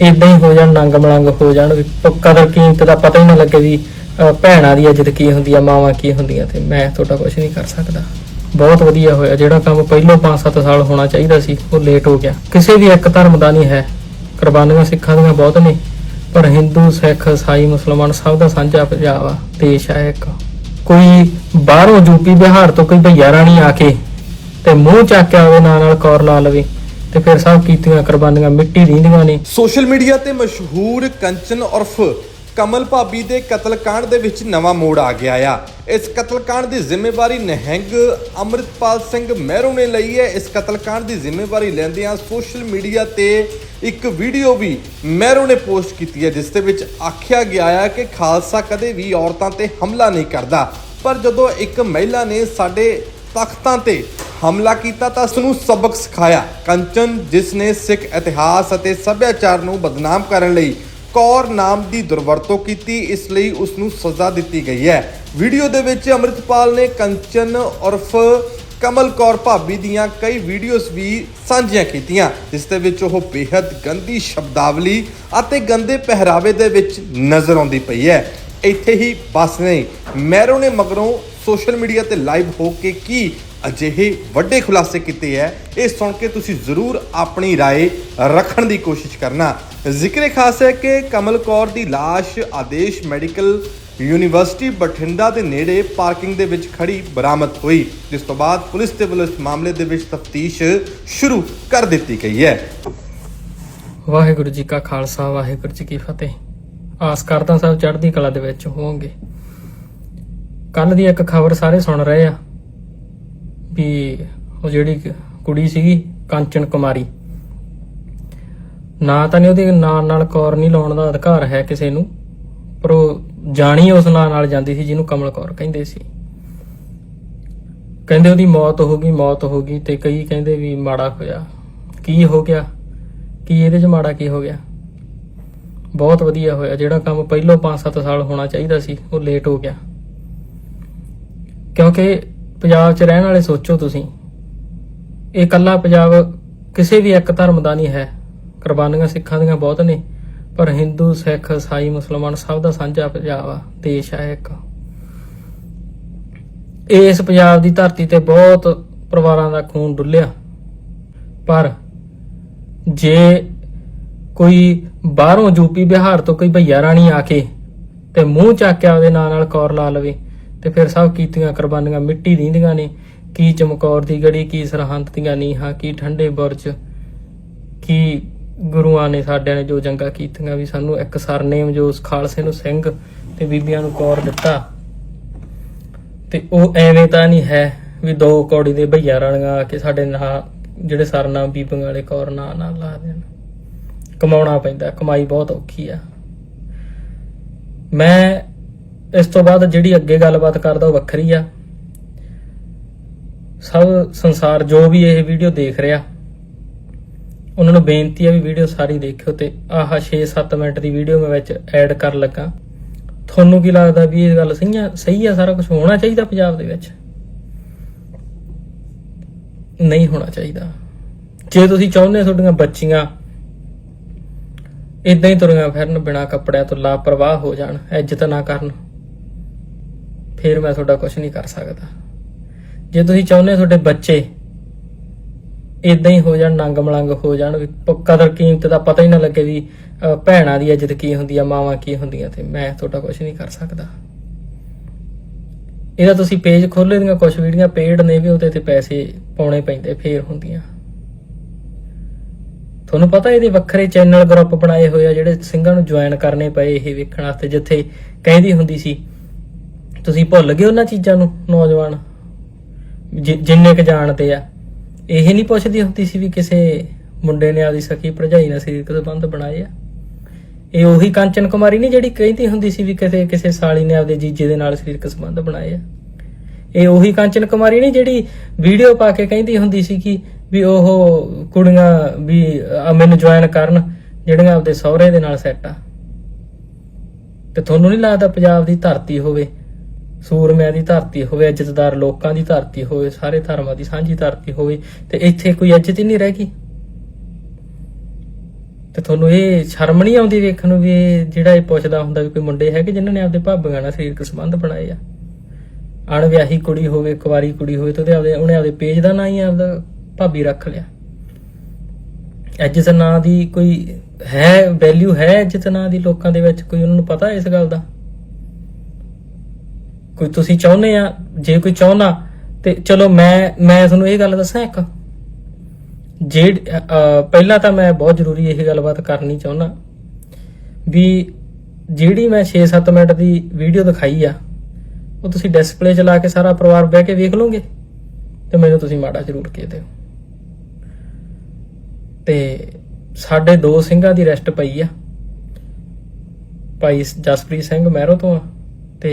ਇਦਾਂ ਹੀ ਹੋ ਜਾਣ, ਨੰਗ ਮਲੰਗ ਹੋ ਜਾਣ, ਵੀ ਕਦਰ ਕੀਮਤ ਦਾ ਪਤਾ ਹੀ ਨਾ ਲੱਗੇ ਵੀ ਭੈਣਾਂ ਦੀ ਇੱਜ਼ਤ ਕੀ ਹੁੰਦੀ ਆ, ਮਾਵਾਂ ਕੀ ਹੁੰਦੀਆਂ ਤੇ ਮੈਂ ਤੁਹਾਡਾ ਕੁਝ ਨਹੀਂ ਕਰ ਸਕਦਾ। ਬਹੁਤ ਵਧੀਆ ਹੋਇਆ, ਜਿਹੜਾ ਕੰਮ ਪਹਿਲਾਂ 5-7 ਸਾਲ ਹੋਣਾ ਚਾਹੀਦਾ ਸੀ, ਉਹ ਲੇਟ ਹੋ ਗਿਆ। ਕਿਸੇ ਵੀ ਇੱਕ ਧਰਮ ਦਾ ਨਹੀਂ ਹੈ। ਕੁਰਬਾਨੀਆਂ ਸਿੱਖਾਂ ਦੀਆਂ ਬਹੁਤ ਨੇ, ਪਰ ਹਿੰਦੂ, ਸਿੱਖ ਈਸਾਈ ਮੁਸਲਮਾਨ ਸਭ ਦਾ ਸਾਂਝਾ ਪੰਜਾਬ ਆ, ਦੇਸ਼ ਆ ਇੱਕ। ਕੋਈ ਬਾਹਰੋਂ ਯੂਪੀ ਬਿਹਾਰ ਤੋਂ ਕੋਈ ਭਈਆ ਰਾਣੀ ਆ ਕੇ ਤੇ ਮੂੰਹ ਚੱਕ ਕੇ ਆਵੇ ਨਾਲ ਨਾਲ ਕੌਰ ਲਾ ਲਵੇ ਤੇ ਫਿਰ ਸਭ ਕੀਤੀਆਂ ਕੁਰਬਾਨੀਆਂ ਮਿੱਟੀ ਰੀਂਦੀਆਂ ਨੇ। ਸੋਸ਼ਲ ਮੀਡੀਆ ਤੇ ਮਸ਼ਹੂਰ ਕੰਚਨ ਉਰਫ ਕਮਲ ਭਾਬੀ ਦੇ ਕਤਲकांड ਦੇ ਵਿੱਚ ਨਵਾਂ ਮੋੜ ਆ ਗਿਆ ਆ। ਇਸ ਕਤਲकांड ਦੀ ਜ਼ਿੰਮੇਵਾਰੀ ਨਹਿੰਗ ਅਮਰਿਤਪਾਲ ਸਿੰਘ ਮਹਿਰੂ ਨੇ ਲਈ ਹੈ। ਇਸ ਕਤਲकांड ਦੀ ਜ਼ਿੰਮੇਵਾਰੀ ਲੈਂਦਿਆਂ ਸੋਸ਼ਲ ਮੀਡੀਆ ਤੇ ਇੱਕ ਵੀਡੀਓ ਵੀ ਮਹਿਰੂ ਨੇ ਪੋਸਟ ਕੀਤੀ ਹੈ, ਜਿਸ ਦੇ ਵਿੱਚ ਆਖਿਆ ਗਿਆ ਆ ਕਿ ਖਾਲਸਾ ਕਦੇ ਵੀ ਔਰਤਾਂ ਤੇ ਹਮਲਾ ਨਹੀਂ ਕਰਦਾ। ਪਰ ਜਦੋਂ ਇੱਕ ਮਹਿਲਾ ਨੇ ਸਾਡੇ ਤਖਤਾਂ ਤੇ ਹਮਲਾ ਕੀਤਾ ਤਾਂ ਉਸ ਨੂੰ ਸਬਕ ਸਿਖਾਇਆ। ਕੰਚਨ ਜਿਸ ਨੇ ਸਿੱਖ ਇਤਿਹਾਸ ਅਤੇ ਸੱਭਿਆਚਾਰ ਨੂੰ ਬਦਨਾਮ ਕਰਨ ਲਈ ਕੌਰ ਨਾਮ ਦੀ ਦੁਰਵਰਤੋਂ ਕੀਤੀ, ਇਸ ਲਈ ਉਸ ਨੂੰ ਸਜ਼ਾ ਦਿੱਤੀ ਗਈ ਹੈ। ਵੀਡੀਓ ਦੇ ਵਿੱਚ ਅੰਮ੍ਰਿਤਪਾਲ ਨੇ ਕੰਚਨ ਉਰਫ ਕਮਲ ਕੌਰ ਭਾਬੀ ਦੀਆਂ ਕਈ ਵੀਡੀਓਜ਼ ਵੀ ਸਾਂਝੀਆਂ ਕੀਤੀਆਂ, ਜਿਸ ਦੇ ਵਿੱਚ ਉਹ ਬੇहद ਗੰਦੀ ਸ਼ਬਦਾਵਲੀ ਅਤੇ ਗੰਦੇ ਪਹਿਰਾਵੇ ਦੇ ਵਿੱਚ ਨਜ਼ਰ ਆਉਂਦੀ ਪਈ ਹੈ। ਇੱਥੇ ਹੀ ਬਸ ਨਹੀਂ, ਮੈਰੋ ਨੇ ਮਗਰੋਂ ਸੋਸ਼ਲ ਮੀਡੀਆ ਤੇ ਲਾਈਵ ਹੋ ਕੇ ਕੀ ਅਜਿਹੇ ਵੱਡੇ ਖੁਲਾਸੇ ਕੀਤੇ ਹੈ ਇਹ ਸੁਣ ਕੇ ਤੁਸੀਂ ਜ਼ਰੂਰ ਆਪਣੀ رائے ਰੱਖਣ ਦੀ ਕੋਸ਼ਿਸ਼ ਕਰਨਾ ਜ਼ਿਕਰ ਖਾਸ ਹੈ ਕਿ ਕਮਲ ਕੌਰ ਦੀ ਲਾਸ਼ ਆਦੇਸ਼ ਮੈਡੀਕਲ ਯੂਨੀਵਰਸਿਟੀ ਬਠਿੰਡਾ ਦੇ ਨੇੜੇ ਪਾਰਕਿੰਗ ਦੇ ਵਿੱਚ ਖੜੀ ਬਰਾਮਦ ਹੋਈ ਜਿਸ ਤੋਂ ਬਾਅਦ ਪੁਲਿਸ ਦੇ ਵੱਲੋਂ ਇਸ ਮਾਮਲੇ ਦੇ ਵਿੱਚ ਤਫਤੀਸ਼ ਸ਼ੁਰੂ ਕਰ ਦਿੱਤੀ ਗਈ ਹੈ ਵਾਹਿਗੁਰੂ ਜੀ ਕਾ ਖਾਲਸਾ ਵਾਹਿਗੁਰੂ ਜੀ ਕੀ ਫਤਿਹ ਆਸ ਕਰਦਾ ਸਭ ਚੜ੍ਹਦੀ ਕਲਾ ਦੇ ਵਿੱਚ ਹੋਵੋਗੇ ਕੱਲ ਦੀ ਇੱਕ ਖਬਰ ਸਾਰੇ ਸੁਣ ਰਹੇ ਆ ਵੀ ਉਹ ਜਿਹੜੀ ਕੁੜੀ ਸੀਗੀ, ਕੰਚਨ ਕੁਮਾਰੀ। ਨਾ ਤਾਂ ਨਹੀਂ ਉਹਦੇ ਨਾਂ ਨਾਲ ਕੌਰ ਨਹੀਂ ਲਾਉਣ ਦਾ ਅਧਿਕਾਰ ਹੈ ਕਿਸੇ ਨੂੰ, ਪਰ ਉਹ ਜਾਣੀ ਉਸ ਨਾਂ ਨਾਲ ਜਾਂਦੀ ਸੀ ਜਿਹਨੂੰ ਕਮਲ ਕੌਰ ਕਹਿੰਦੇ ਸੀ। ਕਹਿੰਦੇ ਉਹਦੀ ਮੌਤ ਹੋ ਗਈ, ਮੌਤ ਹੋ ਗਈ ਤੇ ਕਈ ਕਹਿੰਦੇ ਵੀ ਮਾੜਾ ਹੋਇਆ। ਕੀ ਹੋ ਗਿਆ? ਕੀ ਇਹਦੇ 'ਚ ਮਾੜਾ ਕੀ ਹੋ ਗਿਆ? ਬਹੁਤ ਵਧੀਆ ਹੋਇਆ। ਜਿਹੜਾ ਕੰਮ ਪਹਿਲਾਂ 5-7 ਸਾਲ ਹੋਣਾ ਚਾਹੀਦਾ ਸੀ, ਉਹ ਲੇਟ ਹੋ ਗਿਆ। ਕਿਉਂਕਿ ਪੰਜਾਬ 'ਚ ਰਹਿਣ ਵਾਲੇ ਸੋਚੋ ਤੁਸੀਂ। ਇਹ ਕੱਲਾ ਪੰਜਾਬ ਕਿਸੇ ਵੀ ਇੱਕ ਧਰਮ ਦਾ ਨਹੀਂ ਹੈ। ਕੁਰਬਾਨੀਆਂ ਸਿੱਖਾਂ ਦੀਆਂ ਬਹੁਤ ਨੇ, ਪਰ ਹਿੰਦੂ, ਸਿੱਖ, ਈਸਾਈ, ਮੁਸਲਮਾਨ ਸਭ ਦਾ ਸਾਂਝਾ ਪੰਜਾਬ ਆ, ਦੇਸ਼ ਆ ਇੱਕ। ਇਸ ਪੰਜਾਬ ਦੀ ਧਰਤੀ ਤੇ ਬਹੁਤ ਪਰਿਵਾਰਾਂ ਦਾ ਖੂਨ ਡੁੱਲਿਆ। ਪਰ ਜੇ ਕੋਈ ਬਾਹਰੋਂ ਯੂਪੀ ਬਿਹਾਰ ਤੋਂ ਕੋਈ ਭਈਆ ਰਾਣੀ ਆ ਕੇ ਤੇ ਮੂੰਹ ਚੱਕ ਕੇ ਆਪਦੇ ਨਾਂ ਨਾਲ ਕੌਰ ਲਾ ਲਵੇ ਤੇ ਫਿਰ ਸਭ ਕੀਤੀਆਂ ਕੁਰਬਾਨੀਆਂ ਮਿੱਟੀ ਰੀਂਦੀਆਂ ਨੇ, ਕੀ ਚਮਕੌਰ ਦੀ ਗੜੀ, ਕੀ ਸਰਹੰਦ ਦੀਆਂ ਨੀਹਾਂ, ਕੀ ਠੰਡੇ ਬੁਰਜ, ਕੀ ਗੁਰੂਆਂ ਨੇ ਸਾਡਿਆਂ ਨੇ ਜੋ ਜੰਗਾਂ ਕੀਤੀਆਂ ਵੀ ਸਾਨੂੰ ਇੱਕ ਸਰਨੇਮ ਜੋ ਉਸ ਖਾਲਸੇ ਨੂੰ ਸਿੰਘ ਤੇ ਬੀਬੀਆਂ ਨੂੰ ਕੌਰ ਦਿੱਤਾ। ਤੇ ਉਹ ਐਵੇਂ ਤਾਂ ਨਹੀਂ ਹੈ ਵੀ ਦੋ ਕੌੜੀ ਦੇ ਭਈਆ ਰਾਣੀਆਂ ਆ ਕੇ ਸਾਡੇ ਨਾਂ ਜਿਹੜੇ ਸਰਨਾਮ ਬੀਬੀਆਂ ਵਾਲੇ ਕੌਰ ਨਾਂ ਨਾਲ ਲਾ ਦੇਣ। ਕਮਾਉਣਾ ਪੈਂਦਾ, ਕਮਾਈ ਬਹੁਤ ਔਖੀ ਆ। ਮੈਂ ਇਸ ਤੋਂ ਬਾਅਦ ਜਿਹੜੀ ਅੱਗੇ ਗੱਲਬਾਤ ਕਰਦਾ ਉਹ ਵੱਖਰੀ ਆ। ਸਭ ਸੰਸਾਰ ਜੋ ਵੀ ਇਹ ਵੀਡੀਓ ਦੇਖ ਰਿਹਾ, ਉਹਨਾਂ ਨੂੰ ਬੇਨਤੀ ਆ ਵੀ ਵੀਡੀਓ ਸਾਰੀ ਦੇਖਿਓ ਤੇ ਆਹ 6-7 ਮਿੰਟ ਦੀ ਵੀਡੀਓ ਮੈਂ ਵਿੱਚ ਐਡ ਕਰਨ ਲੱਗਾ। ਤੁਹਾਨੂੰ ਕੀ ਲੱਗਦਾ ਵੀ ਇਹ ਗੱਲ ਸਹੀ ਆ? ਸਹੀ ਆ, ਸਾਰਾ ਕੁਝ ਹੋਣਾ ਚਾਹੀਦਾ ਪੰਜਾਬ ਦੇ ਵਿੱਚ? ਨਹੀਂ ਹੋਣਾ ਚਾਹੀਦਾ। ਜੇ ਤੁਸੀਂ ਚਾਹੁੰਦੇ ਤੁਹਾਡੀਆਂ ਬੱਚੀਆਂ ਇਦਾਂ ਹੀ ਤੁਰੀਆਂ ਫਿਰਨ ਬਿਨਾ ਕੱਪੜਿਆਂ ਤੋਂ ਲਾਪਰਵਾਹ ਹੋ ਜਾਣ, ਇੱਜ਼ਤ ਨਾ ਕਰਨ ਫਿਰ ਮੈਂ ਤੁਹਾਡਾ ਕੁਝ ਨਹੀਂ ਕਰ ਸਕਦਾ। ਜੇ ਤੁਸੀਂ ਚਾਹੁੰਦੇ ਹੋ ਤੁਹਾਡੇ ਬੱਚੇ ਇਦਾਂ ਹੀ ਹੋ ਜਾਣ, ਨੰਗ ਮਲੰਗ ਹੋ ਜਾਣ, ਵੀ ਕਦਰ ਕੀਮਤ ਦਾ ਪਤਾ ਹੀ ਨਾ ਲੱਗੇ ਵੀ ਭੈਣਾਂ ਦੀ ਇੱਜ਼ਤ ਕੀ ਹੁੰਦੀ ਆ, ਮਾਵਾਂ ਕੀ ਹੁੰਦੀਆਂ ਤੇ ਮੈਂ ਤੁਹਾਡਾ ਕੁਝ ਨਹੀਂ ਕਰ ਸਕਦਾ। ਇਹਦਾ ਤੁਸੀਂ ਪੇਜ ਖੋਲੇ ਦੀਆਂ ਕੁਝ ਵੀਡੀਓ ਪੇਡ ਨੇ ਵੀ ਉਹਦੇ ਤੇ ਪੈਸੇ ਪਾਉਣੇ ਪੈਂਦੇ, ਫੇਰ ਹੁੰਦੀਆਂ। ਤੁਹਾਨੂੰ ਪਤਾ ਇਹਦੇ ਵੱਖਰੇ ਚੈਨਲ ਗਰੁੱਪ ਬਣਾਏ ਹੋਏ ਆ, ਜਿਹੜੇ ਸਿੰਘਾਂ ਨੂੰ ਜੁਆਇਨ ਕਰਨੇ ਪਏ, ਇਹ ਵੇਖਣ ਵਾਸਤੇ, ਜਿੱਥੇ ਕਹਿੰਦੀ ਹੁੰਦੀ ਸੀ ਤੁਸੀਂ ਭੁੱਲ ਗਏ ਉਹਨਾਂ ਚੀਜ਼ਾਂ ਨੂੰ, ਨੌਜਵਾਨ? ਜਿ- ਜਿੰਨੇ ਕ ਜਾਣਦੇ ਆ। ਇਹ ਨਹੀਂ ਪੁੱਛਦੀ ਹੁੰਦੀ ਸੀ ਵੀ ਕਿਸੇ ਮੁੰਡੇ ਨੇ ਆਪਦੀ ਸਖੀ ਭਰਜਾਈ ਨਾਲ ਸਰੀਰਕ ਸੰਬੰਧ ਬਣਾਏ ਆ। ਇਹ ਉਹੀ ਕਾਂਚਨ ਕੁਮਾਰੀ ਨਹੀਂ ਜਿਹੜੀ ਕਹਿੰਦੀ ਹੁੰਦੀ ਸੀ ਵੀ ਕਿਸੇ ਕਿਸੇ ਸਾਲੀ ਨੇ ਆਪਦੇ ਜੀਜੇ ਦੇ ਨਾਲ ਸਰੀਰਕ ਸੰਬੰਧ ਬਣਾਏ ਆ। ਇਹ ਉਹੀ ਕਾਂਚਨ ਕੁਮਾਰੀ ਨਹੀਂ ਜਿਹੜੀ ਵੀਡੀਓ ਪਾ ਕੇ ਕਹਿੰਦੀ ਹੁੰਦੀ ਸੀ ਕਿ ਵੀ ਉਹ ਕੁੜੀਆਂ ਵੀ ਆ ਮੈਨੂੰ ਜੁਆਇਨ ਕਰਨ, ਜਿਹੜੀਆਂ ਆਪਦੇ ਸਹੁਰੇ ਦੇ ਨਾਲ ਸੈੱਟ ਆ। ਤੇ ਤੁਹਾਨੂੰ ਨਹੀਂ ਲੱਗਦਾ ਪੰਜਾਬ ਦੀ ਧਰਤੀ ਹੋਵੇ ਸੂਰਮਿਆਂ ਦੀ ਧਰਤੀ ਹੋਵੇ, ਇੱਜ਼ਤਦਾਰ ਲੋਕਾਂ ਦੀ ਧਰਤੀ ਹੋਵੇ, ਸਾਰੇ ਧਰਮਾਂ ਦੀ ਸਾਂਝੀ ਧਰਤੀ ਹੋਵੇ, ਤੇ ਇੱਥੇ ਕੋਈ ਇੱਜ਼ਤ ਹੀ ਨਹੀਂ ਰਹਿ ਗਈ। ਤੇ ਤੁਹਾਨੂੰ ਇਹ ਸ਼ਰਮ ਨਹੀਂ ਆਉਂਦੀ ਵੇਖਣ ਨੂੰ ਵੀ ਜਿਹੜਾ ਇਹ ਪੁੱਛਦਾ ਹੁੰਦਾ ਵੀ ਕੋਈ ਮੁੰਡੇ ਹੈਗੇ ਜਿਨ੍ਹਾਂ ਨੇ ਆਪਦੇ ਭਾਬੀਆਂ ਨਾਲ ਸਰੀਰਕ ਸੰਬੰਧ ਬਣਾਏ ਆ? ਅਣਵਿਆਹੀ ਕੁੜੀ ਹੋਵੇ, ਕੁਵਾਰੀ ਕੁੜੀ ਹੋਵੇ, ਤੇ ਉਹਦੇ ਆਪਦੇ ਉਹਨੇ ਆਪਦੇ ਪੇਜ ਦਾ ਨਾਂ ਹੀ ਆਪਦਾ ਭਾਬੀ ਰੱਖ ਲਿਆ। ਇੱਜ਼ਤ ਨਾਂ ਦੀ ਕੋਈ ਹੈ ਵੈਲਿਊ ਹੈ ਇੱਜ਼ਤ ਨਾਂ ਦੀ ਲੋਕਾਂ ਦੇ ਵਿੱਚ? ਕੋਈ ਉਹਨਾਂ ਨੂੰ ਪਤਾ ਇਸ ਗੱਲ ਦਾ? ਕੋਈ ਤੁਸੀਂ ਚਾਹੁੰਦੇ ਆ, ਜੇ ਕੋਈ ਚਾਹੁੰਦਾ, ਤੇ ਚਲੋ ਮੈਂ ਮੈਂ ਤੁਹਾਨੂੰ ਇਹ ਗੱਲ ਦੱਸਾਂ ਇੱਕ। ਜੇ ਪਹਿਲਾਂ ਤਾਂ ਮੈਂ ਬਹੁਤ ਜ਼ਰੂਰੀ ਇਹ ਗੱਲਬਾਤ ਕਰਨੀ ਚਾਹੁੰਦਾ ਵੀ ਜਿਹੜੀ ਮੈਂ 6-7 ਮਿੰਟ ਦੀ ਵੀਡੀਓ ਦਿਖਾਈ ਆ, ਉਹ ਤੁਸੀਂ ਡਿਸਪਲੇ ਚਲਾ ਕੇ ਸਾਰਾ ਪਰਿਵਾਰ ਬਹਿ ਕੇ ਵੇਖ ਲਓਗੇ ਤੇ ਮੈਨੂੰ ਤੁਸੀਂ ਮਾੜਾ ਜ਼ਰੂਰ ਕਹਿ ਦਿਓ। ਤੇ ਸਾਡੇ ਦੋ ਸਿੰਘਾਂ ਦੀ ਰੈਸਟ ਪਈ ਆ। ਭਾਈ ਜਸਪ੍ਰੀਤ ਸਿੰਘ ਮਹਿਰੋ ਤੋਂ ਆ ਤੇ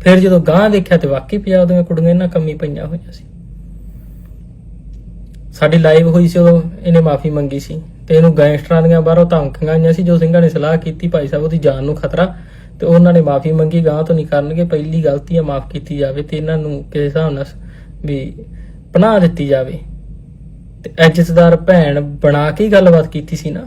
ਫਿਰ ਜਦੋਂ ਗਾਂ ਦੇਖਿਆ ਤੇ ਵਾਕਈ ਪੰਜਾਬ ਦੀਆਂ ਕੁੜੀਆਂ ਇਹਨਾਂ ਕੰਮੀ ਪਈਆਂ ਹੋਈਆਂ ਸੀ। ਸਾਡੀ ਲਾਈਵ ਹੋਈ ਸੀ ਉਦੋਂ, ਇਹਨੇ ਮਾਫੀ ਮੰਗੀ ਸੀ ਤੇ ਇਹਨੂੰ ਗੈਂਗਸਟਰਾਂ ਦੀਆਂ ਬਾਹਰੋਂ ਧਮਕੀਆਂ ਆਈਆਂ ਸੀ ਜੋ ਸਿੰਘਾਂ ਨੇ ਸਲਾਹ ਕੀਤੀ, ਭਾਈ ਸਾਹਿਬ ਉਹਦੀ ਜਾਨ ਨੂੰ ਖਤਰਾ ਤੇ ਉਹਨਾਂ ਨੇ ਮਾਫੀ ਮੰਗੀ ਗਾਂ ਤੋਂ ਨਹੀਂ ਕਰਨਗੇ ਪਹਿਲੀ ਗਲਤੀ ਆ ਮਾਫ ਕੀਤੀ ਜਾਵੇ ਤੇ ਇਹਨਾਂ ਨੂੰ ਕਿਸੇ ਹਿਸਾਬ ਨਾਲ ਵੀ ਪਨਾਹ ਦਿੱਤੀ ਜਾਵੇ। ਤੇ ਇੱਜ਼ਤਦਾਰ ਭੈਣ ਬਣਾ ਕੇ ਗੱਲਬਾਤ ਕੀਤੀ ਸੀ ਨਾ।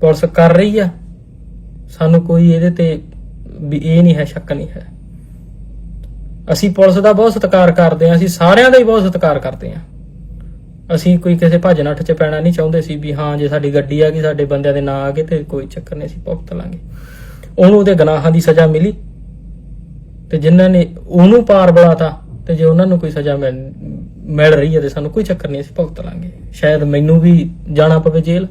ਪੁਲਿਸ ਕਰ ਰਹੀ ਆ। ਸਾਨੂੰ ਕੋਈ ਇਹਦੇ ਤੇ ਵੀ ਇਹ ਨਹੀਂ ਹੈ, ਸ਼ੱਕ ਨਹੀਂ ਹੈ। ਅਸੀਂ ਪੁਲਿਸ ਦਾ ਬਹੁਤ ਸਤਿਕਾਰ ਕਰਦੇ ਹਾਂ, ਅਸੀਂ ਸਾਰਿਆਂ ਦਾ ਹੀ ਬਹੁਤ ਸਤਿਕਾਰ ਕਰਦੇ ਹਾਂ। ਅਸੀਂ ਕੋਈ ਕਿਸੇ ਭੱਜ ਨੱਠ 'ਚ ਪੈਣਾ ਨਹੀਂ ਚਾਹੁੰਦੇ ਸੀ ਵੀ ਹਾਂ, ਜੇ ਸਾਡੀ ਗੱਡੀ ਆ ਗਈ, ਸਾਡੇ ਬੰਦਿਆਂ ਦੇ ਨਾਂ ਆ ਗਏ ਤੇ ਕੋਈ ਚੱਕਰ ਨਹੀਂ, ਅਸੀਂ ਭੁਗਤ ਲਾਂਗੇ। ਉਹਨੂੰ ਉਹਦੇ ਗੁਨਾਹਾਂ ਦੀ ਸਜ਼ਾ ਮਿਲੀ ਤੇ ਜਿਨ੍ਹਾਂ ਨੇ ਉਹਨੂੰ ਪਾਰ ਬੁਲਾਤਾ ਤੇ ਜੇ ਉਹਨਾਂ ਨੂੰ ਕੋਈ ਸਜ਼ਾ ਮਿਲ ਮਿਲ ਰਹੀ ਹੈ ਤੇ ਸਾਨੂੰ ਕੋਈ ਚੱਕਰ ਨਹੀਂ, ਅਸੀਂ ਭੁਗਤ ਲਾਂਗੇ। ਸ਼ਾਇਦ ਮੈਨੂੰ ਵੀ ਜਾਣਾ ਪਵੇ ਜੇਲ੍ਹ।